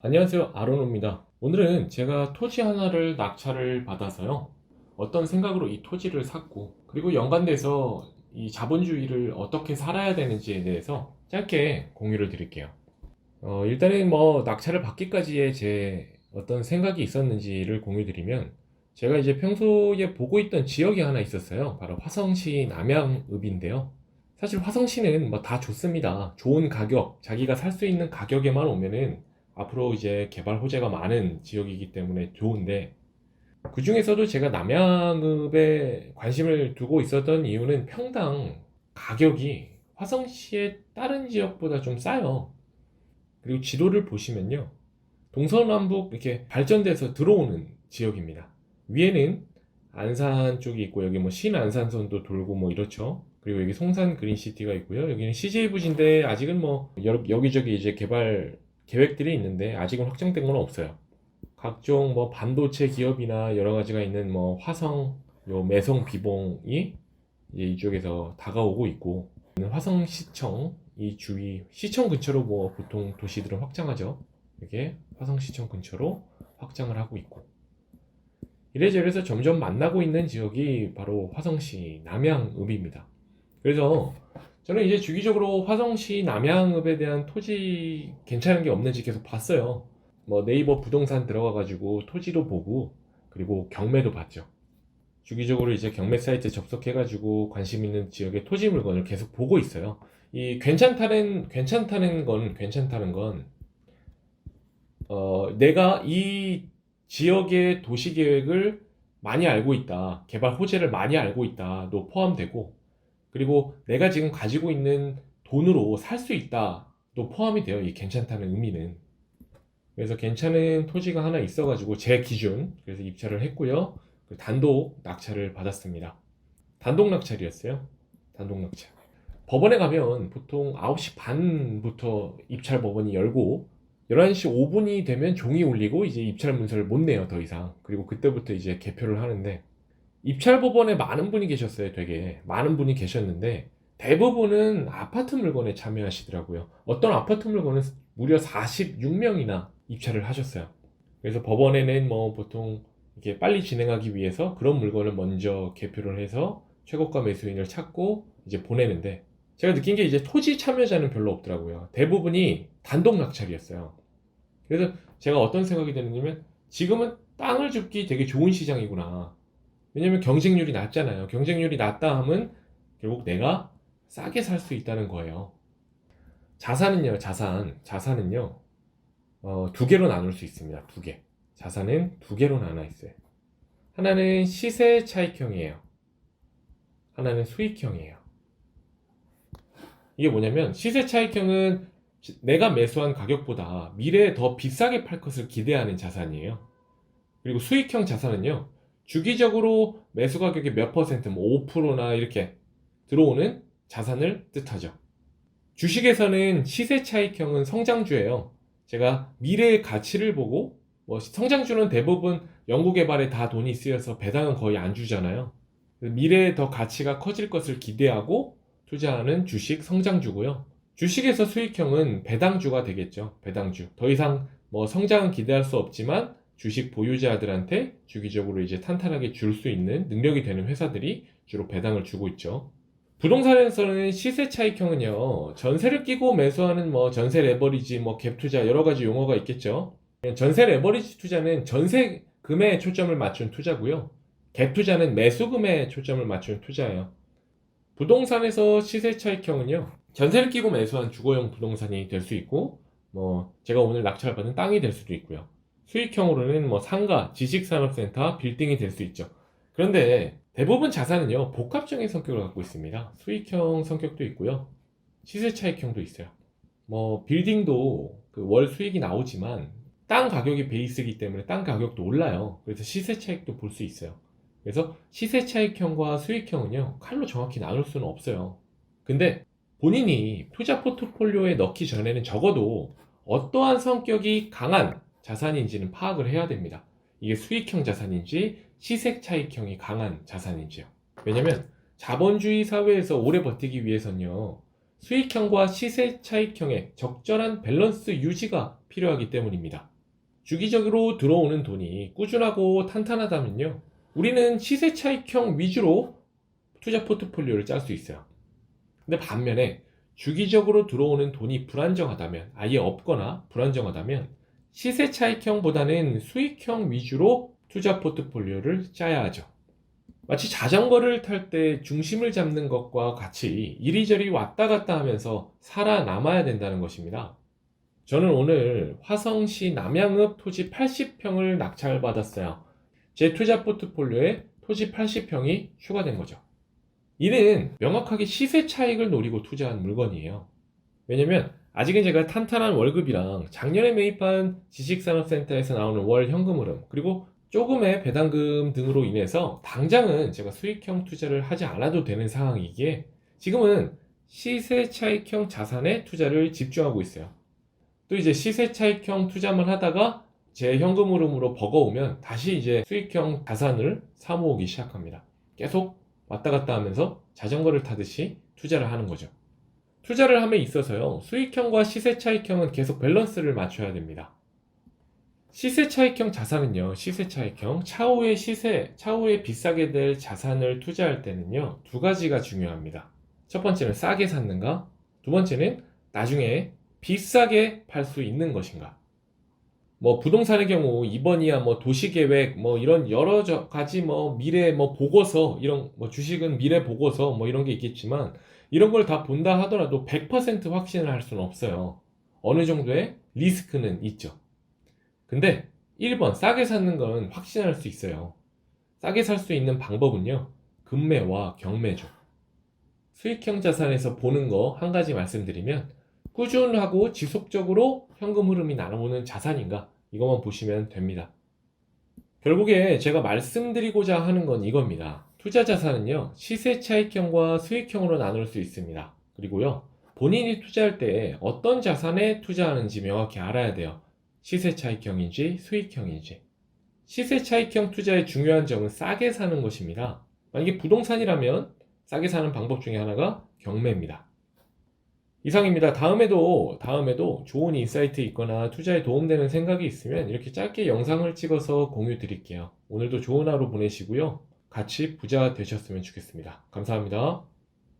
안녕하세요. 아로노입니다. 오늘은 제가 토지 하나를 낙찰을 받아서요. 어떤 생각으로 이 토지를 샀고, 그리고 연관돼서 이 자본주의를 어떻게 살아야 되는지에 대해서 짧게 공유를 드릴게요. 어, 일단은 뭐 낙찰을 받기까지의 제 어떤 생각이 있었는지를 공유 드리면, 제가 이제 평소에 보고 있던 지역이 하나 있었어요. 바로 화성시 남양읍인데요. 사실 화성시는 뭐 다 좋습니다. 좋은 가격, 자기가 살 수 있는 가격에만 오면은 앞으로 이제 개발 호재가 많은 지역이기 때문에 좋은데 그 중에서도 제가 남양읍에 관심을 두고 있었던 이유는 평당 가격이 화성시의 다른 지역보다 좀 싸요. 그리고 지도를 보시면요. 동서남북 이렇게 발전돼서 들어오는 지역입니다. 위에는 안산 쪽이 있고 여기 뭐 신안산선도 돌고 뭐 이렇죠. 그리고 여기 송산 그린시티가 있고요. 여기는 CJ 부지인데 아직은 뭐 여- 여기저기 이제 개발 계획들이 있는데 아직은 확정된 건 없어요. 각종 뭐 반도체 기업이나 여러 가지가 있는 뭐 화성, 요 매성 비봉이 이제 이쪽에서 다가오고 있고 화성 시청 이 주위 시청 근처로 뭐 보통 도시들은 확장하죠. 이게 화성 시청 근처로 확장을 하고 있고 이래저래서 점점 만나고 있는 지역이 바로 화성시 남양읍입니다. 그래서 저는 이제 주기적으로 화성시 남양읍에 대한 토지 괜찮은 게 없는지 계속 봤어요. 뭐 네이버 부동산 들어가가지고 토지도 보고 그리고 경매도 봤죠. 주기적으로 이제 경매 사이트 접속해가지고 관심 있는 지역의 토지 물건을 계속 보고 있어요. 이 괜찮다는 괜찮다는 건 괜찮다는 건 어, 내가 이 지역의 도시 계획을 많이 알고 있다, 개발 호재를 많이 알고 있다도 포함되고 그리고 내가 지금 가지고 있는 돈으로 살 수 있다도 포함이 돼요. 이 괜찮다는 의미는. 그래서 괜찮은 토지가 하나 있어가지고 제 기준 그래서 입찰을 했고요. 그 단독 낙찰을 받았습니다. 단독 낙찰이었어요. 단독 낙찰. 법원에 가면 보통 9시 반부터 입찰 법원이 열고 11시 5분이 되면 종이 울리고 이제 입찰 문서를 못 내요, 더 이상. 그리고 그때부터 이제 개표를 하는데 입찰 법원에 많은 분이 계셨어요, 되게. 많은 분이 계셨는데, 대부분은 아파트 물건에 참여하시더라고요. 어떤 아파트 물건은 무려 46명이나 입찰을 하셨어요. 그래서 법원에는 뭐 보통 이렇게 빨리 진행하기 위해서 그런 물건을 먼저 개표를 해서 최고가 매수인을 찾고 이제 보내는데, 제가 느낀 게 이제 토지 참여자는 별로 없더라고요. 대부분이 단독 낙찰이었어요. 그래서 제가 어떤 생각이 드느냐면, 지금은 땅을 줍기 되게 좋은 시장이구나. 왜냐면 경쟁률이 낮잖아요. 경쟁률이 낮다 하면 결국 내가 싸게 살 수 있다는 거예요. 자산은요, 자산. 자산은요, 어, 두 개로 나눌 수 있습니다. 두 개. 자산은 두 개로 나눠 있어요. 하나는 시세 차익형이에요. 하나는 수익형이에요. 이게 뭐냐면 시세 차익형은 내가 매수한 가격보다 미래에 더 비싸게 팔 것을 기대하는 자산이에요. 그리고 수익형 자산은요, 주기적으로 매수 가격의 몇 퍼센트, 뭐 5%나 이렇게 들어오는 자산을 뜻하죠. 주식에서는 시세 차익형은 성장주예요. 제가 미래의 가치를 보고 뭐 성장주는 대부분 연구개발에 다 돈이 쓰여서 배당은 거의 안 주잖아요. 미래에 더 가치가 커질 것을 기대하고 투자하는 주식 성장주고요. 주식에서 수익형은 배당주가 되겠죠. 배당주. 더 이상 뭐 성장은 기대할 수 없지만 주식 보유자들한테 주기적으로 이제 탄탄하게 줄 수 있는 능력이 되는 회사들이 주로 배당을 주고 있죠. 부동산에서는 시세 차익형은요, 전세를 끼고 매수하는 뭐 전세 레버리지, 뭐 갭 투자 여러 가지 용어가 있겠죠. 전세 레버리지 투자는 전세 금에 초점을 맞춘 투자고요. 갭 투자는 매수금에 초점을 맞춘 투자예요. 부동산에서 시세 차익형은요, 전세를 끼고 매수한 주거용 부동산이 될 수 있고, 뭐 제가 오늘 낙찰 받은 땅이 될 수도 있고요. 수익형으로는 뭐 상가, 지식산업센터, 빌딩이 될 수 있죠. 그런데 대부분 자산은요, 복합적인 성격을 갖고 있습니다. 수익형 성격도 있고요. 시세 차익형도 있어요. 뭐, 빌딩도 그 월 수익이 나오지만 땅 가격이 베이스이기 때문에 땅 가격도 올라요. 그래서 시세 차익도 볼 수 있어요. 그래서 시세 차익형과 수익형은요, 칼로 정확히 나눌 수는 없어요. 근데 본인이 투자 포트폴리오에 넣기 전에는 적어도 어떠한 성격이 강한 자산인지는 파악을 해야 됩니다. 이게 수익형 자산인지 시세 차익형이 강한 자산인지요. 왜냐면 자본주의 사회에서 오래 버티기 위해서는요. 수익형과 시세 차익형의 적절한 밸런스 유지가 필요하기 때문입니다. 주기적으로 들어오는 돈이 꾸준하고 탄탄하다면요. 우리는 시세 차익형 위주로 투자 포트폴리오를 짤 수 있어요. 근데 반면에 주기적으로 들어오는 돈이 불안정하다면, 아예 없거나 불안정하다면 시세 차익형보다는 수익형 위주로 투자 포트폴리오를 짜야 하죠. 마치 자전거를 탈 때 중심을 잡는 것과 같이 이리저리 왔다 갔다 하면서 살아남아야 된다는 것입니다. 저는 오늘 화성시 남양읍 토지 80평을 낙찰받았어요. 제 투자 포트폴리오에 토지 80평이 추가된 거죠. 이는 명확하게 시세 차익을 노리고 투자한 물건이에요. 왜냐면 아직은 제가 탄탄한 월급이랑 작년에 매입한 지식산업센터에서 나오는 월 현금 흐름 그리고 조금의 배당금 등으로 인해서 당장은 제가 수익형 투자를 하지 않아도 되는 상황이기에 지금은 시세 차익형 자산에 투자를 집중하고 있어요. 또 이제 시세 차익형 투자만 하다가 제 현금 흐름으로 버거우면 다시 이제 수익형 자산을 사모으기 시작합니다. 계속 왔다 갔다 하면서 자전거를 타듯이 투자를 하는 거죠. 투자를 함에 있어서요, 수익형과 시세 차익형은 계속 밸런스를 맞춰야 됩니다. 시세 차익형 자산은요, 시세 차익형, 차후에 시세, 차후에 비싸게 될 자산을 투자할 때는요, 두 가지가 중요합니다. 첫 번째는 싸게 샀는가? 두 번째는 나중에 비싸게 팔 수 있는 것인가? 뭐 부동산의 경우 2번이야 뭐 도시계획 뭐 이런 여러 저- 가지 뭐 미래 뭐 보고서 이런 뭐 주식은 미래 보고서 뭐 이런 게 있겠지만 이런 걸 다 본다 하더라도 100% 확신을 할 수는 없어요. 어느 정도의 리스크는 있죠. 근데 1번 싸게 사는 건 확신할 수 있어요. 싸게 살 수 있는 방법은요. 금매와 경매죠. 수익형 자산에서 보는 거 한 가지 말씀드리면 꾸준하고 지속적으로 현금 흐름이 나오는 자산인가 이것만 보시면 됩니다. 결국에 제가 말씀드리고자 하는 건 이겁니다. 투자 자산은요 시세 차익형과 수익형으로 나눌 수 있습니다. 그리고요 본인이 투자할 때 어떤 자산에 투자하는지 명확히 알아야 돼요. 시세 차익형인지 수익형인지. 시세 차익형 투자의 중요한 점은 싸게 사는 것입니다. 만약에 부동산이라면 싸게 사는 방법 중에 하나가 경매입니다. 이상입니다. 다음에도, 다음에도 좋은 인사이트 있거나 투자에 도움되는 생각이 있으면 이렇게 짧게 영상을 찍어서 공유 드릴게요. 오늘도 좋은 하루 보내시고요. 같이 부자 되셨으면 좋겠습니다. 감사합니다.